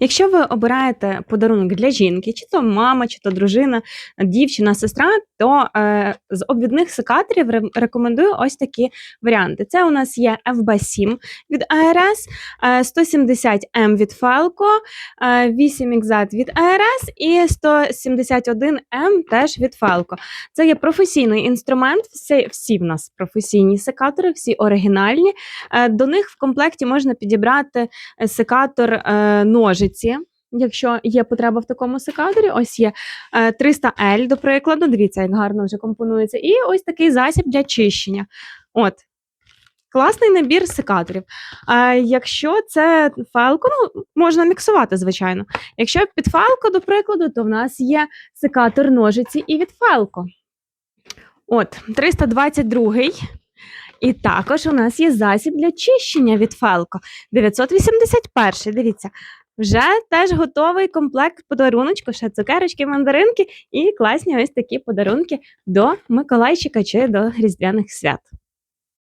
Якщо ви обираєте подарунок для жінки, чи то мама, чи то дружина, дівчина, сестра, то е, з обвідних секаторів рекомендую ось такі варіанти. Це у нас є FB7 від ARS, е, 170M від Falco, е, 8XZ від ARS і 171M теж від Falco. Це є професійний інструмент. Всі, всі в нас професійні секатори, всі оригінальні. Е, До них в комплекті можна підібрати е, секатор е, ножиці. Якщо є потреба в такому секаторі, ось є е, 300L, до прикладу. Дивіться, як гарно вже компонується. І ось такий засіб для чищення. От. Класний набір секаторів. А якщо це фалко, ну можна міксувати, звичайно. Якщо під фалко, до прикладу, то в нас є секатор ножиці і від фалко. От, 322 і також у нас є засіб для чищення від Фелко. 981. Дивіться, вже теж готовий комплект подаруночку, ще цукерочки, мандаринки і класні ось такі подарунки до Миколайчика чи до Різдвяних свят.